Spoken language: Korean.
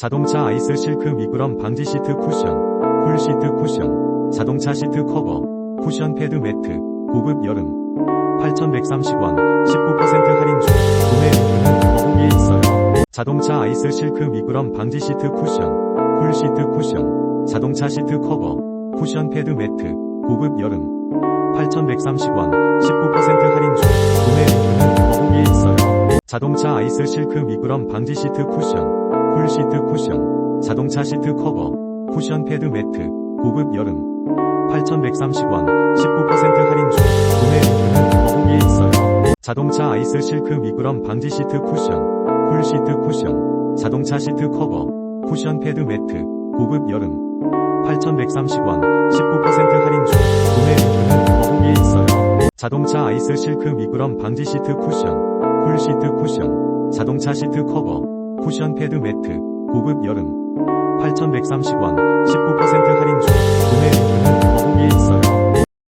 자동차 아이스 실크 미끄럼 방지 시트 쿠션, 쿨 시트 쿠션, 자동차 시트 커버, 쿠션 패드 매트, 고급 여름. 8,130원, 19% 할인 중. 구매 링크는 더보기에 있어요. 자동차 아이스 실크 미끄럼 방지 시트 쿠션, 쿨 시트 쿠션, 자동차 시트 커버, 쿠션 패드 매트, 고급 여름. 8,130원, 19% 할인 중. 구매 링크는 더보기에 있어요. 자동차 아이스 실크 미끄럼 방지 시트 쿠션, 쿨 시트 쿠션, 자동차 시트 커버, 쿠션 패드 매트, 고급 여름. 8,130원, 19% 할인 중. 구매 링크는 더보기에 있어요. 자동차 아이스 실크 미끄럼 방지 시트 쿠션, 쿨 시트 쿠션, 자동차 시트 커버, 쿠션 패드 매트, 고급 여름. 8,130원, 19% 할인 중. 구매 링크는 더보기에 있어요. 자동차 아이스 실크 미끄럼 방지 시트 쿠션, 쿨 시트 쿠션, 자동차 시트 커버, 쿠션 패드 매트, 고급 여름. 8,130원, 19%